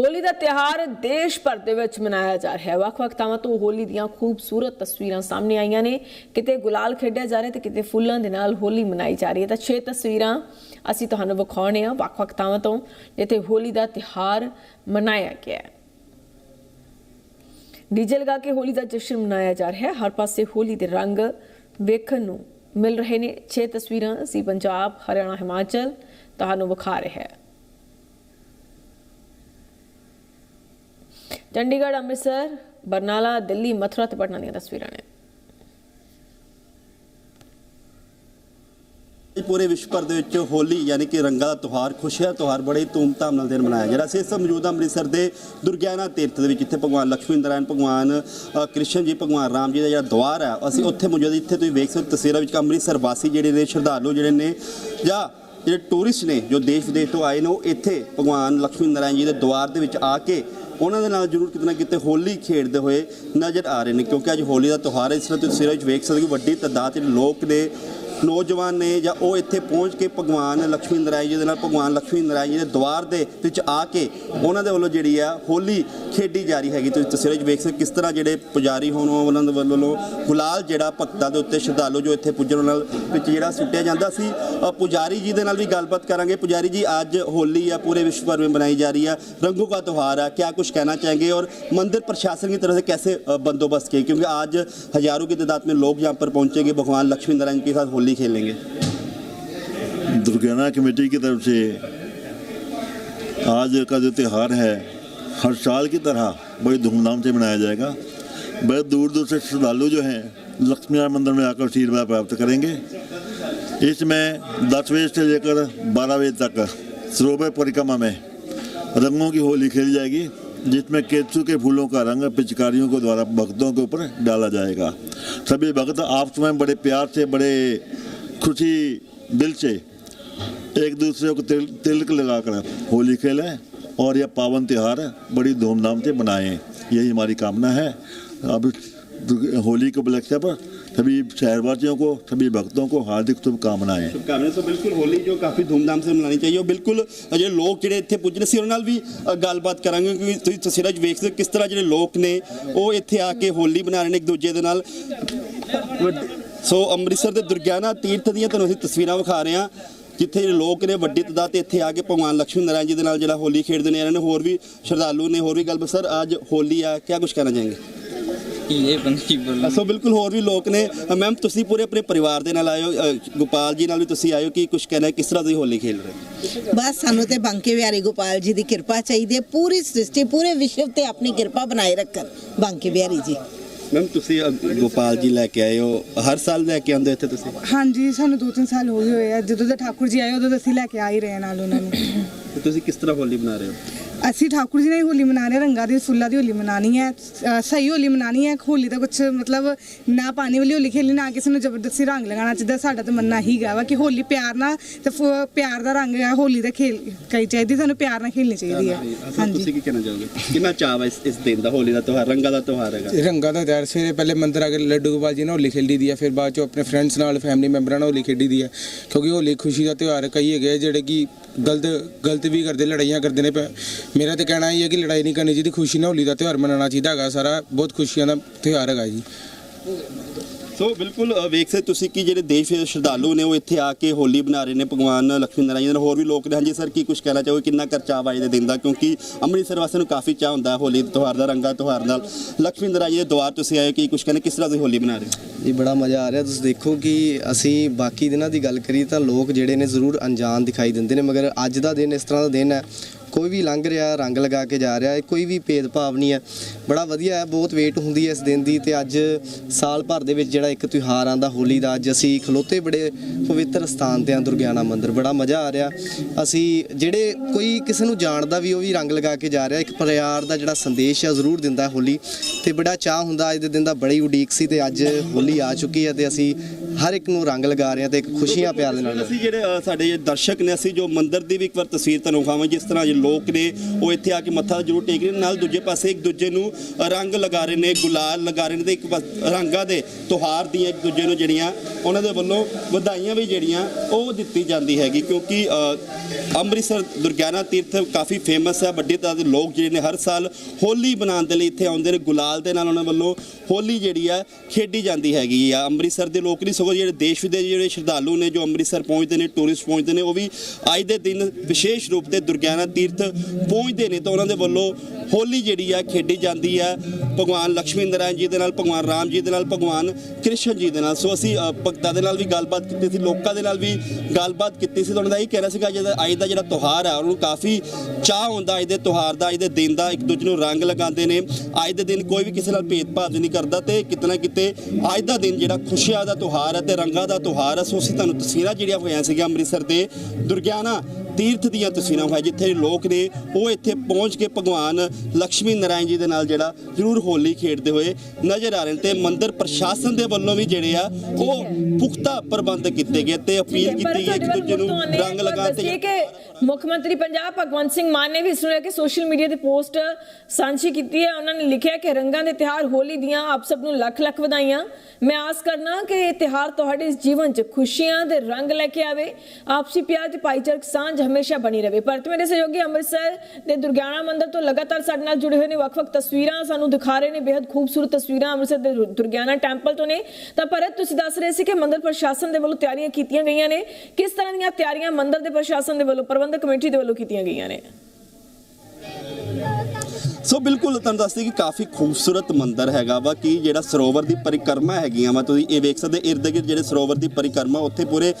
ਹੋਲੀ ਦਾ ਤਿਉਹਾਰ ਦੇਸ਼ ਭਰ ਦੇ ਵਿੱਚ ਮਨਾਇਆ ਜਾ ਰਿਹਾ ਹੈ। ਵੱਖ-ਵੱਖ ਥਾਵਾਂ ਤੋਂ ਹੋਲੀ ਦੀਆਂ ਖੂਬਸੂਰਤ ਤਸਵੀਰਾਂ ਸਾਹਮਣੇ ਆਈਆਂ ਨੇ। ਕਿਤੇ ਗੁਲਾਲ ਖੇਡਿਆ ਜਾ ਰਿਹਾ ਤੇ ਕਿਤੇ ਫੁੱਲਾਂ ਦੇ ਨਾਲ ਹੋਲੀ ਮਨਾਈ ਜਾ ਰਹੀ ਹੈ। ਤਾਂ 6 ਤਸਵੀਰਾਂ ਅਸੀਂ ਤੁਹਾਨੂੰ ਵਿਖਾਉਣੇ ਆ ਵੱਖ-ਵੱਖ ਥਾਵਾਂ ਤੋਂ, ਜਿੱਥੇ ਹੋਲੀ ਦਾ ਤਿਉਹਾਰ ਮਨਾਇਆ ਗਿਆ ਹੈ। ਡੀਜੇ ਲਗਾ ਕੇ ਹੋਲੀ ਦਾ ਜਸ਼ਨ ਮਨਾਇਆ ਜਾ ਰਿਹਾ ਹੈ। ਹਰ ਪਾਸੇ ਹੋਲੀ ਦੇ ਰੰਗ ਵੇਖਣ ਨੂੰ ਮਿਲ ਰਹੇ ਨੇ। 6 ਤਸਵੀਰਾਂ ਅਸੀਂ ਪੰਜਾਬ, ਹਰਿਆਣਾ, ਹਿਮਾਚਲ ਤੁਹਾਨੂੰ ਵਿਖਾ ਰਿਹਾ ਹੈ। ਚੰਡੀਗੜ੍ਹ, ਅੰਮ੍ਰਿਤਸਰ, ਬਰਨਾਲਾ, ਦਿੱਲੀ, ਮਥੁਰਾ ਤੇ ਪਟਨਾ ਦੀਆਂ ਤਸਵੀਰਾਂ ਨੇ। ਪੂਰੇ ਵਿਸ਼ਵ ਭਰ ਦੇ ਵਿੱਚ ਹੋਲੀ ਯਾਨੀ ਕਿ ਰੰਗਾਂ ਦਾ ਤਿਉਹਾਰ, ਖੁਸ਼ੀਆਂ ਦਾ ਤਿਉਹਾਰ ਬੜੇ ਧੂਮ ਧਾਮ ਨਾਲ ਦਿਨ ਮਨਾਇਆ ਜਿਹੜਾ ਸੀ ਇਸ ਮੌਜੂਦਾ ਅੰਮ੍ਰਿਤਸਰ ਦੇ ਦੁਰਗਿਆਨਾ ਤੀਰਥ ਦੇ ਵਿੱਚ ਇੱਥੇ ਭਗਵਾਨ ਲక్ష్ਮੀ ਨਾਰਾਇਣ, ਭਗਵਾਨ ਕ੍ਰਿਸ਼ਨ ਜੀ, ਭਗਵਾਨ ਰਾਮ ਜੀ ਦਾ ਜਿਹੜਾ ਦਵਾਰ ਹੈ, ਅਸੀਂ ਉੱਥੇ ਮੌਜੂਦ ਇੱਥੇ ਤੁਸੀਂ ਵੇਖ ਸਕਦੇ ਤਸਵੀਰਾਂ ਵਿੱਚ ਅੰਮ੍ਰਿਤਸਰ ਵਾਸੀ ਜਿਹੜੇ ਨੇ, ਸ਼ਰਧਾਲੂ ਜਿਹੜੇ ਨੇ, ਜਾਂ ਜਿਹੜੇ ਟੂਰਿਸਟ ਨੇ, ਜੋ ਦੇਸ਼ ਵਿਦੇਸ਼ ਤੋਂ ਆਏ ਨੇ, ਉਹ ਇੱਥੇ ਭਗਵਾਨ ਲక్ష్ਮੀ ਨਾਰਾਇਣ ਜੀ ਦੇ ਦਵਾਰ ਦੇ ਵਿੱਚ ਆ ਕੇ ਉਹਨਾਂ ਦੇ ਨਾਲ ਜ਼ਰੂਰ ਕਿਤੇ ਨਾ ਕਿਤੇ ਹੋਲੀ ਖੇਡਦੇ ਹੋਏ ਨਜ਼ਰ ਆ ਰਹੇ ਨੇ, ਕਿਉਂਕਿ ਅੱਜ ਹੋਲੀ ਦਾ ਤਿਉਹਾਰ ਹੈ, ਇਸ ਤਰ੍ਹਾਂ ਤੁਸੀਂ ਤਸਵੀਰਾਂ ਵਿੱਚ ਵੇਖ ਸਕਦੇ ਹੋ ਵੱਡੀ ਤਾਦਾਦ ਵਿੱਚ ਲੋਕ ਨੇ ਨੌਜਵਾਨ ਨੇ ਜਾਂ ਉਹ ਇੱਥੇ ਪਹੁੰਚ ਕੇ ਭਗਵਾਨ ਲక్ష్ਮੀ ਨਰਾਇਣ ਜੀ ਦੇ ਨਾਲ, ਭਗਵਾਨ ਲక్ష్ਮੀ ਨਰਾਇਣ ਜੀ ਦੇ ਦਵਾਰ ਦੇ ਵਿੱਚ ਆ ਕੇ ਉਹਨਾਂ ਦੇ ਵੱਲੋਂ ਜਿਹੜੀ ਆ ਹੋਲੀ ਖੇਡੀ ਜਾ ਰਹੀ ਹੈਗੀ। ਤੁਸੀਂ ਤਸਵੀਰਾਂ 'ਚ ਵੇਖ ਸਕਦੇ ਕਿਸ ਤਰ੍ਹਾਂ ਜਿਹੜੇ ਪੁਜਾਰੀ ਹੋਣ, ਉਹਨਾਂ ਦੇ ਵੱਲੋਂ ਗੁਲਾਲ ਜਿਹੜਾ ਭਗਤਾਂ ਦੇ ਉੱਤੇ ਸ਼ਰਧਾਲੂ ਜੋ ਇੱਥੇ ਪੁੱਜਣ ਨਾਲ ਵਿੱਚ ਜਿਹੜਾ ਸੁੱਟਿਆ ਜਾਂਦਾ ਸੀ। ਪੁਜਾਰੀ ਜੀ ਦੇ ਨਾਲ ਵੀ ਗੱਲਬਾਤ ਕਰਾਂਗੇ। ਪੁਜਾਰੀ ਜੀ, ਅੱਜ ਹੋਲੀ ਆ, ਪੂਰੇ ਵਿਸ਼ਵ ਭਰ ਵਿੱਚ ਮਨਾਈ ਜਾ ਰਹੀ ਆ। ਰੰਗੂ ਦਾ ਤਿਉਹਾਰ ਆ ਕੀ ਕੁਝ ਕਹਿਣਾ ਚਾहेंगे ਔਰ मंदिर ਪ੍ਰਸ਼ਾਸਨ ਦੀ ਤਰ੍ਹਾਂ से कैसे ਬੰਦੋਬਸਤ किए ਕਿਉਂਕਿ ਅੱਜ ਹਜ਼ਾਰੋਂ की तादाद में लोग यहाँ पर पहुंचेंगे भगवान लक्ष्मी नारायण के साथ खेलेंगे। दुर्गाना कमेटी की तरफ़ से आज का जो त्यौहार है, हर साल की तरह बड़ी धूमधाम से मनाया जाएगा। बड़े दूर दूर से श्रद्धालु जो हैं, लक्ष्मी नारायण मंदिर में आकर आशीर्वाद प्राप्त करेंगे। इसमें दस बजे से लेकर बारह बजे तक सरोवर परिक्रमा में रंगों की होली खेली जाएगी, जिसमें केतु के फूलों का रंग पिचकारियों के द्वारा भक्तों के ऊपर डाला जाएगा। सभी भक्त आपस में बड़े प्यार से, बड़े खुशी दिल से एक दूसरे को तिल, तिलक लगाकर होली खेलें और यह पावन त्यौहार बड़ी धूमधाम से मनाएं यही हमारी कामना है अब होली के उपलक्ष्य पर सभी शहरवासियों को सभी भक्तों को हार्दिक शुभकामनाएं शुभकामनाएं तो बिल्कुल होली जो काफी धूमधाम से मनानी चाहिए और ਬਿਲਕੁਲ ਜਿਹੜੇ ਲੋਕ ਜਿਹੜੇ ਇੱਥੇ ਪੁੱਜਨੇ ਸੀ ਉਹਨਾਂ ਨਾਲ ਵੀ ਅ, ਗੱਲਬਾਤ ਕਰਾਂਗੇ ਕਿਉਂਕਿ ਤੁਸੀਂ ਤਸਵੀਰਾਂ 'ਚ ਵੇਖ ਸਕਦੇ ਹੋ ਕਿਸ ਤਰ੍ਹਾਂ ਜਿਹੜੇ ਲੋਕ ਨੇ ਉਹ ਇੱਥੇ ਆ ਕੇ ਹੋਲੀ ਮਨਾ ਰਹੇ ਨੇ ਇੱਕ ਦੂਜੇ ਦੇ ਨਾਲ ਸੋ ਅੰਮ੍ਰਿਤਸਰ ਦੇ ਦੁਰਗਿਆਨਾ ਤੀਰਥ ਦੀਆਂ ਤੁਹਾਨੂੰ ਅਸੀਂ ਤਸਵੀਰਾਂ ਵਿਖਾ ਰਹੇ ਹਾਂ ਜਿੱਥੇ ਲੋਕ ਨੇ ਵੱਡੀ ਤਦਾਦ ਤੇ ਇੱਥੇ ਆ ਕੇ ਭਗਵਾਨ ਲక్ష్ਮੀ ਨਾਰਾਇਣ ਜੀ ਦੇ ਨਾਲ ਜਿਹੜਾ ਹੋਲੀ ਖੇਡਦੇ ਨੇ ਇਹਨਾਂ ਨੇ ਹੋਰ ਵੀ ਸ਼ਰਧਾਲੂ ਨੇ ਹੋਰ ਵੀ ਗੱਲ ਸਰ ਅੱਜ ਹੋਲੀ ਆ ਕਿਆ ਕੁਝ ਕਹਿਣਾ ਚਾਹੀਂਗੇ? ਇਹ ਬੰਦੀ ਬੋਲ। ਸੋ ਬਿਲਕੁਲ ਹੋਰ ਵੀ ਲੋਕ ਨੇ। ਮੈਮ ਤੁਸੀਂ ਪੂਰੇ ਆਪਣੇ ਪਰਿਵਾਰ ਦੇ ਨਾਲ ਆਇਓ ਗੋਪਾਲ ਜੀ ਨਾਲ ਵੀ ਤੁਸੀਂ ਆਇਓ ਕਿ ਕੁਝ ਕਹਿਣਾ ਕਿਸ ਤਰ੍ਹਾਂ ਦੀ ਹੋਲੀ ਖੇਡ ਰਹੇ ਬਸ ਸਾਨੂੰ ਤੇ ਬੰਕੇ ਵਿਹਾਰੀ ਗੋਪਾਲ ਜੀ ਦੀ ਕਿਰਪਾ ਚਾਹੀਦੀ ਹੈ ਪੂਰੀ ਸ੍ਰਿਸ਼ਟੀ ਪੂਰੇ ਵਿਸ਼ਵ ਤੇ ਆਪਣੀ ਕਿਰਪਾ ਬਣਾਏ ਰੱਖਣ ਬੰਕੇ ਵਿਹਾਰੀ ਜੀ। ਮੈਮ ਤੁਸੀਂ ਅ, ਗੋਪਾਲ ਜੀ ਲੈ ਕੇ ਆਏ ਹੋ। ਹਰ ਸਾਲ ਲੈ ਕੇ ਆਉਂਦੇ ਇੱਥੇ ਤੁਸੀਂ? ਹਾਂਜੀ ਸਾਨੂੰ 2-3 ਸਾਲ ਹੋ ਗਏ ਹੋਏ ਆ। ਜਦੋਂ ਦੇ ਠਾਕੁਰ ਜੀ ਆਏ ਉਦੋਂ ਤੋਂ ਅਸੀਂ ਲੈ ਕੇ ਆ ਹੀ ਰਹੇ ਹਾਂ ਨਾਲ ਉਹਨਾਂ ਨੂੰ। ਤੇ ਤੁਸੀਂ ਕਿਸ ਤਰ੍ਹਾਂ ਹੋਲੀ ਬਣਾ ਰਹੇ ਹੋ? ਅਸੀਂ ਠਾਕੁਰ ਜੀ ਹੀ ਹੋਲੀ ਮਨਾ ਰਹੇ ਹਾਂ, ਰੰਗਾਂ ਦੀ ਫੁੱਲਾਂ ਦੀ ਹੋਲੀ ਮਨਾਣੀ ਹੈ ਅ, ਸਹੀ ਹੋਲੀ ਮਨਾਣੀ ਹੈ ਹੋਲੀ ਦਾ ਕੁਝ ਮਤਲਬ ਨਾ ਪਾਣੀ ਵਾਲੀ ਹੋਲੀ ਖੇਲਣੀ ਨਾ ਕਿਸੇ ਨੂੰ ਜ਼ਬਰਦਸਤੀ ਰੰਗ ਲਗਾਉਣਾ ਚਾਹੀਦਾ ਸਾਡਾ ਤਾਂ ਮੰਨਣਾ ਹੀ ਗਾ ਵਾ ਕਿ ਹੋਲੀ ਪਿਆਰ ਨਾਲ ਤੇ ਫ- ਪਿਆਰ ਦਾ ਰੰਗ ਹੈ ਹੋਲੀ ਦਾ ਖੇਲ ਕਈ ਚਾਹੀਦੀ ਸਾਨੂੰ ਪਿਆਰ ਨਾਲ ਖੇਲਣੀ ਚਾਹੀਦੀ ਹੈ। ਅਸਲ ਹਾਂਜੀ। ਤੁਸੀਂ ਕੀ ਕਹਿਣਾ ਚਾਹੋਗੇ? ਕਿੰਨਾ ਚਾਅ ਹੈ ਇਸ ਇਸ ਦਿਨ ਦਾ ਹੋਲੀ ਦਾ ਤਿਉਹਾਰ ਰੰਗਾਂ ਦਾ ਤਿਉਹਾਰ ਹੈਗਾ? ਰੰਗਾਂ ਦਾ ਤਿਉਹਾਰ ਸਵੇਰੇ ਪਹਿਲੇ ਮੰਦਰ ਆ ਕੇ ਲੱਡੂ ਗੋਪਾਲ ਜੀ ਨਾਲ ਹੋਲੀ ਖੇਡੀ ਦੀ ਹੈ ਫਿਰ ਬਾਅਦ ਚੋਂ ਆਪਣੇ ਫਰੈਂਡਸ ਨਾਲ ਫੈਮਿਲੀ ਮੈਂਬਰਾਂ ਨਾਲ ਹੋਲੀ ਖੇਡੀ ਦੀ ਹੈ ਕਿਉਂਕਿ ਹੋਲੀ ਖੁਸ਼ੀ ਦਾ ਤਿਉਹਾਰ ਹੈ। ਕਈ ਹੈਗੇ ਆ ਜਿਹੜੇ ਕਿ ਗਲਤ ਗਲਤ ਵੀ ਕਰਦੇ ਲੜਾਈਆਂ ਕਰਦੇ ਨੇ ਪ- ਮੇਰਾ ਤੇ ਕਹਿਣਾ ਇਹ ਹੈ ਕਿ ਲੜਾਈ ਨਹੀਂ ਕਰਨੀ ਚਾਹੀਦੀ ਖੁਸ਼ੀ ਨਾਲ ਹੋਲੀ ਦਾ ਤਿਉਹਾਰ ਮਨਾਉਣਾ ਚਾਹੀਦਾ ਹੈਗਾ ਸਾਰਾ ਬਹੁਤ ਖੁਸ਼ੀਆਂ ਦਾ ਤਿਉਹਾਰ ਹੈਗਾ ਜੀ। ਸੋ ਬਿਲਕੁਲ ਵੇਖ ਸਕਦੇ ਤੁਸੀਂ ਕਿ ਜਿਹੜੇ ਦੇਸ਼ ਦੇ ਸ਼ਰਧਾਲੂ ਨੇ ਉਹ ਇੱਥੇ ਆ ਕੇ ਹੋਲੀ ਬਣਾ ਰਹੇ ਨੇ ਭਗਵਾਨ ਲక్ష్ਮੀ ਨਾਰਾਇਣ ਹੋਰ ਵੀ ਲੋਕ ਨੇ। ਹਾਂਜੀ ਸਰ ਕੀ ਕੁਝ ਕਹਿਣਾ ਚਾਹੋਗੇ? ਕਿੰਨਾ ਖਰਚਾ ਵਾਜਦੇ ਦਿਨ ਦਾ? ਕਿਉਂਕਿ ਅੰਮ੍ਰਿਤਸਰ ਵਾਸੀਆਂ ਨੂੰ ਕਾਫੀ ਚਾਹ ਹੁੰਦਾ ਹੈ ਹੋਲੀ ਤਿਉਹਾਰ ਦਾ ਰੰਗਾ ਤਿਉਹਾਰ ਨਾਲ। ਲక్ష్ਮੀ ਨਾਰਾਇਣ ਦੇ ਦੁਆਰ ਤੁਸੀਂ ਆਏ ਹੋ, ਕੀ ਕੁਝ ਕਹਿਣਾ ਕਿਸ ਤਰ੍ਹਾਂ ਦੀ ਹੋਲੀ ਬਣਾ ਰਹੇ ਹੋ? ਇਹ ਬੜਾ ਮਜ਼ਾ ਆ ਰਿਹਾ। ਤੁਸੀਂ ਦੇਖੋ ਕਿ ਅਸੀਂ ਬਾਕੀ ਦਿਨਾਂ ਦੀ ਗੱਲ ਕਰੀਏ ਤਾਂ ਲੋਕ ਜਿਹੜੇ ਨੇ ਜ਼ਰੂਰ ਅਣਜਾਣ ਦਿਖਾਈ ਦਿੰਦੇ ਨੇ ਮਗਰ ਅੱਜ ਦਾ ਦਿਨ ਇਸ ਤਰ੍ਹਾਂ ਦਾ ਦਿਨ ਹੈ। ਕੋਈ ਵੀ ਲੰਘ ਰਿਹਾ, ਰੰਗ ਲਗਾ ਕੇ ਜਾ ਰਿਹਾ ਹੈ ਕੋਈ ਵੀ ਭੇਦਭਾਵ ਨਹੀਂ ਹੈ। ਬੜਾ ਵਧੀਆ ਹੈ, ਬਹੁਤ ਵੇਟ ਹੁੰਦੀ ਹੈ ਇਸ ਦਿਨ ਦੀ ਤੇ ਅੱਜ ਸਾਲ ਭਰ ਦੇ ਵਿੱਚ ਜਿਹੜਾ ਇੱਕ ਤਿਉਹਾਰ ਆਂਦਾ ਹੋਲੀ ਦਾ, ਅੱਜ ਅਸੀਂ ਖਲੋਤੇ ਬੜੇ ਪਵਿੱਤਰ ਸਥਾਨ ਤੇ ਆਂ ਦੁਰਗਿਆਨਾ ਮੰਦਿਰ। ਬੜਾ ਮਜ਼ਾ ਆ ਰਿਹਾ। ਅਸੀਂ ਜਿਹੜੇ ਕੋਈ ਕਿਸੇ ਨੂੰ ਜਾਣਦਾ ਵੀ ਉਹ ਵੀ ਰੰਗ ਲਗਾ ਕੇ ਜਾ ਰਿਹਾ, ਇੱਕ ਪਿਆਰ ਦਾ ਜਿਹੜਾ ਸੰਦੇਸ਼ ਹੈ ਜ਼ਰੂਰ ਦਿੰਦਾ ਹੋਲੀ। ਤੇ ਬੜਾ ਚਾਹ ਹੁੰਦਾ, ਅੱਜ ਦੇ ਦਿਨ ਦਾ ਬੜੀ ਉਡੀਕ ਸੀ ਤੇ ਅੱਜ ਹੋਲੀ ਆ ਚੁੱਕੀ ਹੈ ਤੇ ਅਸੀਂ ਹਰ ਇੱਕ ਨੂੰ ਰੰਗ ਲਗਾ ਰਹੇ ਹਾਂ ਤੇ ਇੱਕ ਖੁਸ਼ੀਆਂ ਪਿਆਰ ਦੇ ਨਾਲ ਅਸੀਂ ਜਿਹੜੇ ਸਾਡੇ ਦਰਸ਼ਕ ਨੇ, ਅਸੀਂ ਜੋ ਮੰਦਿਰ ਦੀ ਵੀ ਇੱਕ ਵਾਰ ਤਸਵੀਰ ਤੁਹਾਨੂੰ ਵਿਖਾਵਾਂ, ਜਿਸ ਤਰ੍ਹਾਂ ਜੇ ਲੋਕ ਨੇ, ਉਹ ਇੱਥੇ ਆ ਕੇ ਮੱਥਾ ਜ਼ਰੂਰ ਟੇਕ ਰਹੇ ਨੇ। ਨਾਲ ਦੂਜੇ ਪਾਸੇ ਇੱਕ ਦੂਜੇ ਨੂੰ ਰੰਗ ਲਗਾ ਰਹੇ ਨੇ, ਗੁਲਾਲ ਲਗਾ ਰਹੇ ਨੇ ਤੇ ਇੱਕ ਪਾਸ- ਰੰਗਾਂ ਦੇ ਤਿਉਹਾਰ ਦੀਆਂ ਇੱਕ ਦੂਜੇ ਨੂੰ ਜਿਹੜੀਆਂ, ਉਹਨਾਂ ਦੇ ਵੱਲੋਂ ਵਧਾਈਆਂ ਵੀ ਜਿਹੜੀਆਂ, ਉਹ ਦਿੱਤੀ ਜਾਂਦੀ ਹੈਗੀ। ਕਿਉਂਕਿ ਅੰਮ੍ਰਿਤਸਰ ਦੁਰਗਿਆਨਾ ਤੀਰਥ ਕਾਫੀ ਫੇਮਸ ਹੈ। ਵੱਡੀ ਤਾਦਾਦ ਦੇ ਲੋਕ ਜਿਹੜੇ ਨੇ, ਹਰ ਸਾਲ ਹੋਲੀ ਮਨਾਉਣ ਦੇ ਲਈ ਇੱਥੇ ਆਉਂਦੇ ਨੇ। ਗੁਲਾਲ ਦੇ ਨਾਲ ਉਹਨਾਂ ਵੱਲੋਂ ਹੋਲੀ ਜਿਹੜੀ ਆ ਖੇਡੀ ਜਾਂਦੀ ਹੈਗੀ ਆ। ਅੰਮ੍ਰਿਤਸਰ ਦੇ ਲੋਕ ਨਹੀਂ, ਸਗੋਂ ਜਿਹੜੇ ਦੇਸ਼ ਵਿਦੇਸ਼ ਜਿਹੜੇ ਸ਼ਰਧਾਲੂ ਨੇ ਜੋ ਅੰਮ੍ਰਿਤਸਰ ਪਹੁੰਚਦੇ ਨੇ ਟੂਰਿਸਟ ਪਹੁੰਚਦੇ ਨੇ, ਉਹ ਵੀ ਅੱਜ ਦੇ ਦਿਨ ਵਿਸ਼ੇਸ਼ ਰੂਪ ਤੇ ਦੁਰਗਿਆਨਾ ਤੀਰਥ ਪਹੁੰਚਦੇ ਨੇ ਤਾਂ ਉਹਨਾਂ ਦੇ ਵੱਲੋਂ ਹੋਲੀ ਜਿਹੜੀ ਆ ਖੇਡੀ ਜਾਂਦੀ ਆ। ਭਗਵਾਨ ਲక్ష్ਮੀ ਨਾਰਾਇਣ ਜੀ ਦੇ ਨਾਲ, ਭਗਵਾਨ ਰਾਮ ਜੀ ਦੇ ਨਾਲ, ਭਗਵਾਨ ਕ੍ਰਿਸ਼ਨ ਜੀ ਦੇ ਨਾਲ। ਸੋ ਅਸੀਂ ਭਗਤਾਂ ਦੇ ਨਾਲ ਵੀ ਗੱਲਬਾਤ ਕੀਤੀ ਸੀ, ਲੋਕਾਂ ਦੇ ਨਾਲ ਵੀ ਗੱਲਬਾਤ ਕੀਤੀ ਸੀ। ਤਾਂ ਉਹਨਾਂ ਦਾ ਇਹ ਕਹਿਣਾ ਸੀਗਾ ਜਿਹੜਾ ਅੱਜ ਦਾ ਜਿਹੜਾ ਤਿਉਹਾਰ ਆ, ਉਹਨੂੰ ਕਾਫੀ ਚਾਹ ਹੁੰਦਾ ਅੱਜ ਦੇ ਤਿਉਹਾਰ ਦਾ, ਅੱਜ ਦੇ ਦਿਨ ਦਾ, ਇੱਕ ਦੂਜੇ ਨੂੰ ਰੰਗ ਲਗਾਉਂਦੇ ਨੇ। ਅੱਜ ਦੇ ਦਿਨ ਕੋਈ ਵੀ ਕਿਸੇ ਨਾਲ ਭੇਦਭਾਵ ਨਹੀਂ ਕਰਦਾ ਤੇ ਕਿਤੇ ਨਾ ਕਿਤੇ ਅੱਜ ਦਾ ਦਿਨ ਜਿਹੜਾ ਖੁਸ਼ੀਆਂ ਦਾ ਤਿਉਹਾਰ ਹੈ ਤੇ ਰੰਗਾਂ ਦਾ ਤਿਉਹਾਰ ਹੈ ਸੋ ਅਸੀਂ ਤੁਹਾਨੂੰ ਤਸਵੀਰਾਂ ਜਿਹੜੀਆਂ ਹੋਈਆਂ ਸੀਗੀਆਂ ਅੰਮ੍ਰਿਤਸਰ ਦੇ ਦੁਰਗਿਆਨਾ ਤੀਰਥ ਦੀਆਂ ਤਸਵੀਰਾਂ ਹੋਈਆਂ ਜਿੱਥੇ ਲੋਕ ਨੇ ਉਹ ਇੱਥੇ ਪਹੁੰਚ ਕੇ ਭਗਵਾਨ ਲక్ష్ਮੀ ਨਾਰਾਇਣ ਜੀ ਦੇ ਨਾਲ ਜਿਹੜਾ ਜ਼ਰੂਰ ਹੋਲੀ ਖੇਡਦੇ ਹੋਏ ਨਜ਼ਰ ਆ ਰਹੇ ਨੇ ਤੇ ਮੰਦਿਰ ਪ੍ਰਸ਼ਾਸਨ ਦੇ ਵੱਲੋਂ ਵੀ ਜਿਹੜੇ ਆ ਉਹ ਪੁਖਤਾ ਪ੍ਰਬੰਧ ਕੀਤੇ ਗਏ ਤੇ ਅਪੀਲ ਕੀਤੀ ਗਈ ਇੱਕ ਦੂਜੇ ਨੂੰ ਰੰਗ ਲਗਾਉਣ ਤੇ ਕਿ ਮੁੱਖ ਮੰਤਰੀ ਪੰਜਾਬ ਭਗਵੰਤ ਸਿੰਘ ਮਾਨ ਨੇ ਵੀ ਇਸ ਨੂੰ ਲੈ ਕੇ ਸੋਸ਼ਲ ਮੀਡੀਆ ਤੇ ਪੋਸਟ ਸਾਂਝੀ ਕੀਤੀ ਹੈ। ਉਹਨਾਂ ਨੇ ਲਿਖਿਆ ਕਿ ਰੰਗਾਂ ਦੇ ਤਿਹਾਰ ਹੋਲੀ ਦੀਆਂ ਆਪ ਸਭ ਨੂੰ ਲੱਖ ਲੱਖ ਵਧਾਈਆਂ। ਮੈਂ ਆਸ ਕਰਨਾ ਕਿ ਇਹ ਤਿਹਾਰ ਤੁਹਾਡੇ ਜੀਵਨ 'ਚ ਖੁਸ਼ੀਆਂ ਦੇ ਰੰਗ ਲੈ ਕੇ ਆਵੇ। ਆਪਸੀ ਪਿਆਰ ਤੇ ਭਾਈਚਾਰਕ ਸਾਂਝ ਹਮੇਸ਼ਾ ਬਣੀ ਰਹੇ। ਪਰ ਮੇਰੇ ਸਹਿਯੋਗੀ ਅੰਮ੍ਰਿਤਸਰ ਦੇ ਦੁਰਗਿਆਣਾ ਮੰਦਿਰ ਤੋਂ ਲਗਾਤਾਰ ਸਾਡੇ ਨਾਲ ਜੁੜੇ ਹੋਏ ਨੇ। ਵੱਖ-ਵੱਖ ਤਸਵੀਰਾਂ ਸਾਨੂੰ ਦਿਖਾ ਰਹੇ ਨੇ। ਬੇहद ਖੂਬਸੂਰਤ ਤਸਵੀਰਾਂ ਅੰਮ੍ਰਿਤਸਰ ਦੇ ਦੁਰਗਿਆਣਾ ਟੈਂਪਲ ਤੋਂ ਨੇ। ਤਾਂ ਭਰਤ, ਤੁਸੀਂ ਦੱਸ ਰਹੇ ਸੀ ਕਿ ਮੰਦਿਰ ਪ੍ਰਸ਼ਾਸਨ ਦੇ ਵੱਲੋਂ ਤਿਆਰੀਆਂ ਕੀਤੀਆਂ ਗਈਆਂ ਨੇ। ਕਿਸ ਤਰ੍ਹਾਂ ਦੀਆਂ ਤਿਆਰੀਆਂ ਮੰਦਿਰ ਦੇ ਪ੍ਰਸ਼ਾਸਨ ਦੇ ਵੱਲੋਂ, ਪ੍ਰਬੰਧਕ ਕਮੇਟੀ ਦੇ ਵੱਲੋਂ ਕੀਤੀਆਂ ਗਈਆਂ ਨੇ? ਸੋ ਬਿਲਕੁਲ ਤੁਹਾਨੂੰ ਦੱਸਦੀ ਕਿ ਕਾਫੀ ਖੂਬਸੂਰਤ ਮੰਦਿਰ ਹੈਗਾ ਵਾ ਕਿ ਜਿਹੜਾ ਸਰੋਵਰ ਦੀ ਪਰਿਕਰਮਾ ਹੈਗੀਆਂ ਵਾ ਤੁਸੀਂ ਇਹ ਵੇਖ ਸਕਦੇ ਇਰਦ ਗਿਰਦ ਜਿਹੜੇ ਸਰੋਵਰ ਦੀ ਪਰਿਕਰਮਾ ਉੱਥੇ ਪੂਰੇ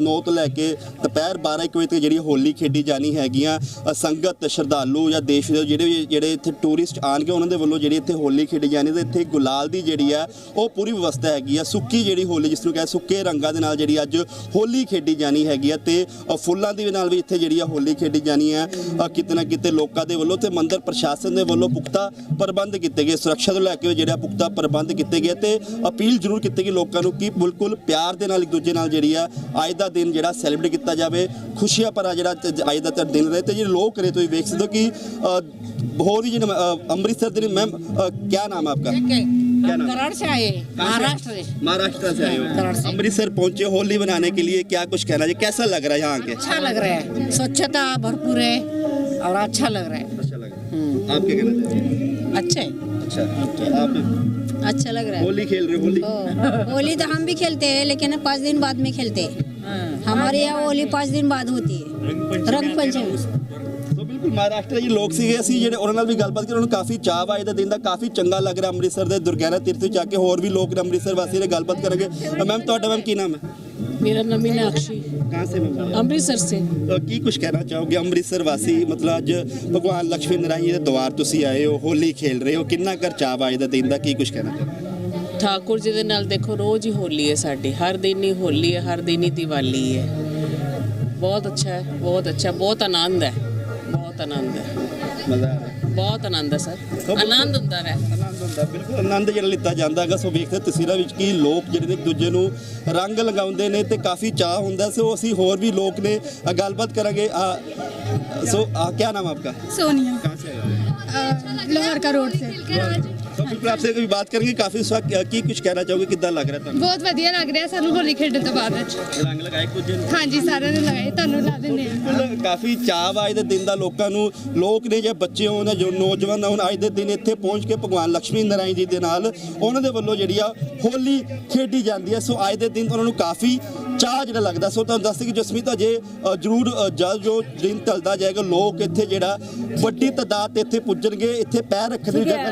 9 ਤੋਂ ਲੈ ਕੇ ਦੁਪਹਿਰ 12 ਇੱਕ ਵਜੇ ਤੱਕ ਜਿਹੜੀ ਹੋਲੀ ਖੇਡੀ ਜਾਣੀ ਹੈਗੀਆਂ। ਅ, ਸੰਗਤ ਸ਼ਰਧਾਲੂ ਜਾਂ ਦੇਸ਼ ਦੇ ਜਿਹੜੇ ਵੀ- ਜਿਹੜੇ ਇੱਥੇ ਟੂਰਿਸਟ ਆਣਗੇ ਉਹਨਾਂ ਦੇ ਵੱਲੋਂ ਜਿਹੜੀ ਇੱਥੇ ਹੋਲੀ ਖੇਡੀ ਜਾਣੀ ਤੇ ਇੱਥੇ ਗੁਲਾਲ ਦੀ ਜਿਹੜੀ ਆ ਉਹ ਪੂਰੀ ਵਿਵਸਥਾ ਹੈਗੀ ਆ। ਸੁੱਕੀ ਜਿਹੜੀ ਹੋਲੀ ਜਿਸ ਨੂੰ ਕਹਿੰਦੇ ਸੁੱਕੇ ਰੰਗਾਂ ਦੇ ਨਾਲ ਜਿਹੜੀ ਅੱਜ ਹੋਲੀ ਖੇਡੀ ਜਾਣੀ ਹੈਗੀ ਆ ਤੇ ਫੁੱਲਾਂ ਦੇ ਨਾਲ ਵੀ ਇੱਥੇ ਜਿਹੜੀ ਆ ਹੋਲੀ ਖੇਡੀ ਜਾਣੀ ਆ ਕਿਤੇ ਨਾ ਕਿਤੇ ਲੋਕਾਂ ਦੇ ਵੱਲੋਂ ਤੇ ਮੰਦਿਰ ਪ੍ਰਸ਼ਾਸਨ ਦੇ ਵੱਲੋਂ ਪੁਖਤਾ ਪ੍ਰਬੰਧ ਕੀਤੇ ਗਏ ਸੁਰੱਖਿਆ ਤੋਂ ਲੈ ਕੇ ਜਿਹੜਾ ਪੁਖਤਾ ਪ੍ਰਬੰਧ ਕੀਤੇ ਗਏ ਤੇ ਅਪੀਲ ਜ਼ਰੂਰ ਕੀਤੀ ਗਈ ਲੋਕਾਂ ਨੂੰ ਕਿ ਬਿਲਕੁਲ ਪਿਆਰ ਦੇ ਨਾਲ ਇੱਕ ਦੂਜੇ ਨਾਲ ਜਿਹੜੀ ਆ ਅੱਜ ਦਾ ਦਿਨ ਜਿਹੜਾ ਸੈਲੀਬ੍ਰੇਟ ਕੀਤਾ ਜਾਵੇ ਖੁਸ਼ੀਆਂ ਭਰਾ ਜਿਹੜਾ ਤ- ਅੱਜ ਦਾ ਤ- ਦਿਨ ਰਹੇ ਤੇ ਜਿਹੜੇ ਲੋਕ ਨੇ ਤੁਸੀਂ ਵੇਖ ਸਕਦੇ ਹੋ ਕਿ ਅ, ਹੋਰ ਵੀ ਜਿਹੜੇ ਅ, ਅੰਮ੍ਰਿਤਸਰ ਦੇ ਮੈਮ ਕੀ ਨਾਮ ਹੈ आपका क्या नाम कराड़ से आए महाराष्ट्र से महाराष्ट्र से आए कराड़ हो से। अमृतसर पहुंचे होली मनाने के लिए क्या कुछ कहना चाहिए कैसा लग रहा है यहाँ के अच्छा लग रहा है स्वच्छता भरपूर है और अच्छा लग रहा है अच्छा लग रहा है आप क्या कहना चाहिए अच्छे अच्छा आप अच्छा लग रहा है होली खेल रहे हो होली ओ, होली तो हम भी खेलते हैं लेकिन पाँच दिन बाद में खेलते हैं हमारे यहाँ होली पाँच दिन बाद होती है रंग पंचमी ਸੋ ਬਿਲਕੁਲ ਮਹਾਰਾਸ਼ਟਰ ਦੇ ਲੋਕ ਸੀਗੇ ਅਸੀਂ ਜਿਹੜੇ ਉਹਨਾਂ ਨਾਲ ਵੀ ਗੱਲਬਾਤ ਕੀਤੀ ਉਹਨਾਂ ਨੂੰ ਕਾਫੀ ਚਾਹ ਵਾ ਇਹਦਾ ਦਿਨ ਦਾ ਕਾਫੀ ਚੰਗਾ ਲੱਗ ਰਿਹਾ ਅੰਮ੍ਰਿਤਸਰ ਦੇ ਦੁਰਗਿਆਨਾ ਤੀਰਥ ਵਿੱਚ ਆ ਕੇ ਹੋਰ ਵੀ ਲੋਕ ਨੇ ਅੰਮ੍ਰਿਤਸਰ ਵਾਸੀ ਨੇ ਗੱਲਬਾਤ ਕਰਾਂਗੇ ਮੈਮ ਤੁਹਾਡਾ ਮੈਮ ਕੀ ਨਾਮ ਹੈ मेरा नाम मीनाक्षी कहाँ से मैम ਅੰਮ੍ਰਿਤਸਰ ਸੇ। ਅਹ ਕੀ ਕੁਝ ਕਹਿਣਾ ਚਾਹੋਗੇ? ਅੰਮ੍ਰਿਤਸਰ ਵਾਸੀ ਮਤਲਬ ਅੱਜ ਭਗਵਾਨ ਲక్ష్ਮੀ ਨਾਰਾਇਣ ਦੇ ਦਵਾਰ ਤੁਸੀਂ ਆਏ ਹੋ ਹੋਲੀ ਖੇਡ ਰਹੇ ਹੋ ਕਿੰਨਾ ਘਰ ਚਾਅ ਵੱਜਦਾ ਦਿਨ ਦਾ ਕੀ ਕੁਝ ਕਹਿਣਾ ਚਾਹੋਗੇ? ਠਾਕੁਰ ਜੀ ਦੇ ਨਾਲ ਦੇਖੋ ਰੋਜ਼ ਹੀ ਹੋਲੀ ਹੈ ਸਾਡੀ। ਹਰ ਦਿਨ ਹੀ ਹੋਲੀ ਹੈ ਹਰ ਦਿਨ ਹੀ ਦੀਵਾਲੀ ਹੈ। ਬਹੁਤ ਅੱਛਾ ਹੈ ਬਹੁਤ ਅੱਛਾ ਬਹੁਤ ਆਨੰਦ ਹੈ ਬਹੁਤ ਆਨੰਦ ਹੈ। ਮਜ਼ਾ ਬਹੁਤ ਆਨੰਦ ਹੈ ਸਰ ਆਨੰਦ ਹੁੰਦਾ ਹੈ ਆਨੰਦ ਹੁੰਦਾ ਬਿਲਕੁਲ ਆਨੰਦ ਜਿਹੜਾ ਲਿੱਤਾ ਜਾਂਦਾ ਹੈਗਾ ਸੋ ਵੇਖਦੇ ਤਸਵੀਰਾਂ ਵਿੱਚ ਕੀ ਲੋਕ ਜਿਹੜੇ ਨੇ ਇੱਕ ਦੂਜੇ ਨੂੰ ਰੰਗ ਲਗਾਉਂਦੇ ਨੇ ਤੇ ਕਾਫੀ ਚਾਹ ਹੁੰਦਾ ਸੋ ਅਸੀਂ ਹੋਰ ਵੀ ਲੋਕ ਨੇ ਅ, ਗੱਲਬਾਤ ਕਰਾਂਗੇ ਅ, ਸੋ ਅ, क्या नाम है आपका सोनिया कहाँ से आए हो लोहर का रोड से ਬਿਲਕੁਲ ਆਪਸੇ ਕੋਈ ਬਾਤ ਕਰਾਂਗੇ ਕਾਫੀ ਸਵਾ ਕੀ ਕੁਝ ਕਹਿਣਾ ਚਾਹੋਗੇ ਕਿੱਦਾਂ ਲੱਗ ਰਿਹਾ ਤੁਹਾਨੂੰ? ਬਹੁਤ ਵਧੀਆ ਲੱਗ ਰਿਹਾ ਸਾਨੂੰ ਹੋਲੀ ਖੇਡਣ ਤੋਂ ਬਾਅਦ ਰੰਗ ਲਗਾਏ ਕੁਝ ਹਾਂਜੀ ਸਾਰਿਆਂ ਨੇ ਲਗਾਏ ਤੁਹਾਨੂੰ ਲਾ ਦਿੰਦੇ ਆ ਕਾਫੀ ਚਾਹ ਵਾ ਅੱਜ ਦੇ ਦਿਨ ਦਾ ਲੋਕਾਂ ਨੂੰ ਲੋਕ ਨੇ ਜਾਂ ਬੱਚੇ ਹੋਣ ਜਾਂ ਨੌਜਵਾਨ ਹੋਣ ਅੱਜ ਦੇ ਦਿਨ ਇੱਥੇ ਪਹੁੰਚ ਕੇ ਭਗਵਾਨ ਲక్ష్ਮੀ ਨਾਰਾਇਣ ਜੀ ਦੇ ਨਾਲ ਉਹਨਾਂ ਦੇ ਵੱਲੋਂ ਜਿਹੜੀ ਆ ਹੋਲੀ ਖੇਡੀ ਜਾਂਦੀ ਹੈ। ਸੋ ਅੱਜ ਦੇ ਦਿਨ ਉਹਨਾਂ ਨੂੰ ਕਾਫੀ ਚਾਹ ਜਿਹੜਾ ਲੱਗਦਾ। ਸੋ ਤੁਹਾਨੂੰ ਦੱਸਦੇ ਕਿ ਜਸਮੀਤਾ ਜੇ ਜਰੂਰ ਜਲ ਜੋ ਦਿਨ ਤਲਦਾ ਜਾਏਗਾ ਲੋਕ ਇੱਥੇ ਜਿਹੜਾ ਵੱਡੀ ਤਦਾਦ ਇੱਥੇ ਪੁੱਜਣਗੇ ਇੱਥੇ ਪੈਰ ਰੱਖਣ ਦੀ ਜਗ੍ਹਾ